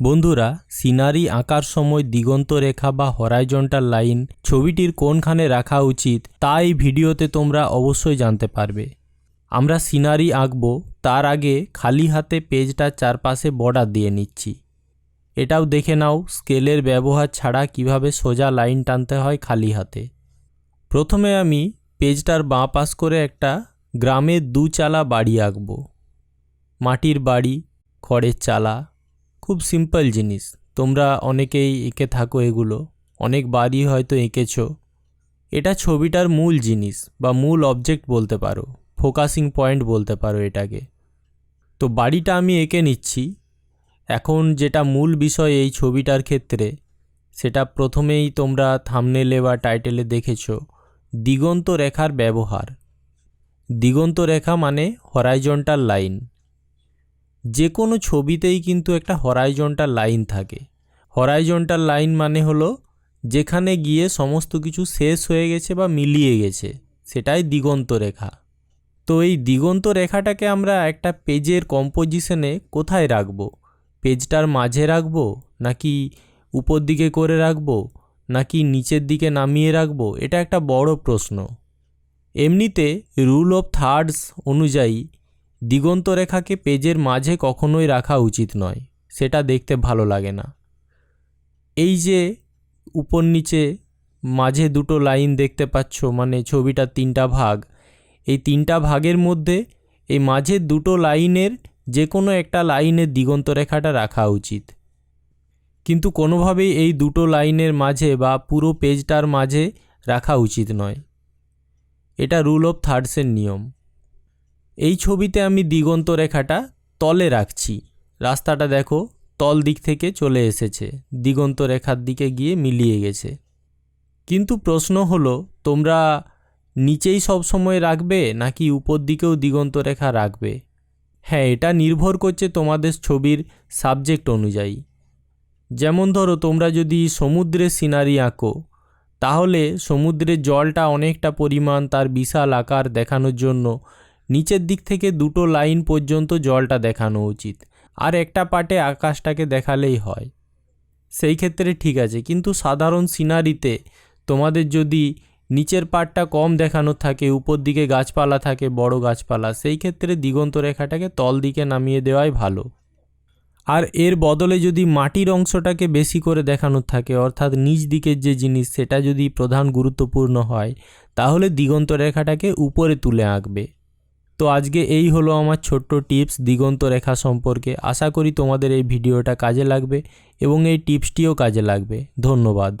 বন্ধুরা, সিনারি আঁকার সময় দিগন্ত রেখা বা হরাইজন্টাল লাইন ছবিটির কোনখানে রাখা উচিত, তা এই ভিডিওতে তোমরা অবশ্যই জানতে পারবে। আমরা সিনারি আঁকবো, তার আগে খালি হাতে পেজটার চারপাশে বর্ডার দিয়ে নিচ্ছি। এটাও দেখে নাও, স্কেলের ব্যবহার ছাড়া কীভাবে সোজা লাইন টানতে হয় খালি হাতে। প্রথমে আমি পেজটার বাঁ পাশ করে একটা গ্রামের দু চালা বাড়ি আঁকবো। মাটির বাড়ি, খড়ের চালা। খুব সিম্পল জিনিস। তোমরা অনেকেই এঁকে থাকো এগুলো। অনেক বাড়ি হয়তো এঁকেছো। এটা ছবিটার মূল জিনিস বা মূল অবজেক্ট বলতে পারো। ফোকাসিং পয়েন্ট বলতে পারো এটাকে। তো বাড়িটা আমি এঁকে নিচ্ছি। এখন যেটা মূল বিষয় এই ছবিটার ক্ষেত্রে, সেটা প্রথমেই তোমরা থামনেলে বা টাইটেলে দেখেছ। দিগন্ত রেখার ব্যবহার। দিগন্ত রেখা মানে হরাইজন্টাল লাইন যে কোনো ছবিতেই কিন্তু একটা হরাইজন্টাল লাইন থাকে। হরাইজন্টাল লাইন মানে হলো যেখানে গিয়ে সমস্ত কিছু শেষ হয়ে গেছে বা মিলিয়ে গেছে, সেটাই দিগন্ত রেখা। তো এই দিগন্ত রেখাটাকে আমরা একটা পেজের কম্পোজিশনে কোথায় রাখব? পেজটার মাঝে রাখব? নাকি উপর দিকে করে রাখব? নাকি নিচের দিকে নামিয়ে রাখব? এটা একটা বড় প্রশ্ন। এমনিতে রুল অফ থার্ডস অনুযায়ী দিগন্ত রেখাকে পেজের মাঝে কখনোই রাখা উচিত নয়, সেটা দেখতে ভালো লাগে না। এই যে উপর নিচে মাঝে দুটো লাইন দেখতে পাচ্ছ মানে ছবিটার তিনটা ভাগ, এই তিনটা ভাগের মধ্যে এই মাঝে দুটো লাইনের যে কোনো একটা লাইনের দিগন্ত রেখাটা রাখা উচিত। কিন্তু কোনোভাবেই এই দুটো লাইনের মাঝে বা পুরো পেজটার মাঝে রাখা উচিত নয়। এটা রুল অফ থার্ডসের নিয়ম। এই ছবিতে আমি দিগন্ত রেখাটা তলে রাখছি। রাস্তাটা দেখো, তল দিক থেকে চলে এসেছে। দিগন্ত রেখার দিকে গিয়ে মিলিয়ে গেছে। কিন্তু প্রশ্ন হলো, তোমরা নিচেই সব সময় রাখবে নাকি উপর দিকেও দিগন্ত রেখা রাখবে? হ্যাঁ এটা নির্ভর করছে তোমাদের ছবির সাবজেক্ট অনুযায়ী। যেমন ধরো, তোমরা যদি সমুদ্রের সিনারি আঁকো, তাহলে সমুদ্রের জলটা অনেকটা পরিমাণ তার বিশাল আকার দেখানোর জন্য নিচের দিক থেকে দুটো লাইন পর্যন্ত জলটা দেখানো উচিত, আর একটা পার্টে আকাশটাকে দেখালেই হয়। সেই ক্ষেত্রে ঠিক আছে, কিন্তু সাধারণ সিনারিতে তোমাদের যদি নিচের পাটটা কম দেখানো থাকে, উপর দিকে গাছপালা থাকে, বড় গাছপালা, সেই ক্ষেত্রে দিগন্ত রেখাটাকে তল দিকে নামিয়ে দেওয়াই ভালো। আর এর বদলে যদি মাটির অংশটাকে বেশি করে দেখানো থাকে, অর্থাৎ নিচ দিকের যে জিনিস, সেটা যদি প্রধান গুরুত্বপূর্ণ হয়, তাহলে দিগন্ত রেখাটাকে উপরে তুলে আঁকবে। তো আজকে এই হলো আমার ছোট্ট টিপস দিগন্ত রেখা সম্পর্কে। আশা করি তোমাদের এই ভিডিওটা কাজে লাগবে এবং এই টিপসটিও কাজে লাগবে। ধন্যবাদ।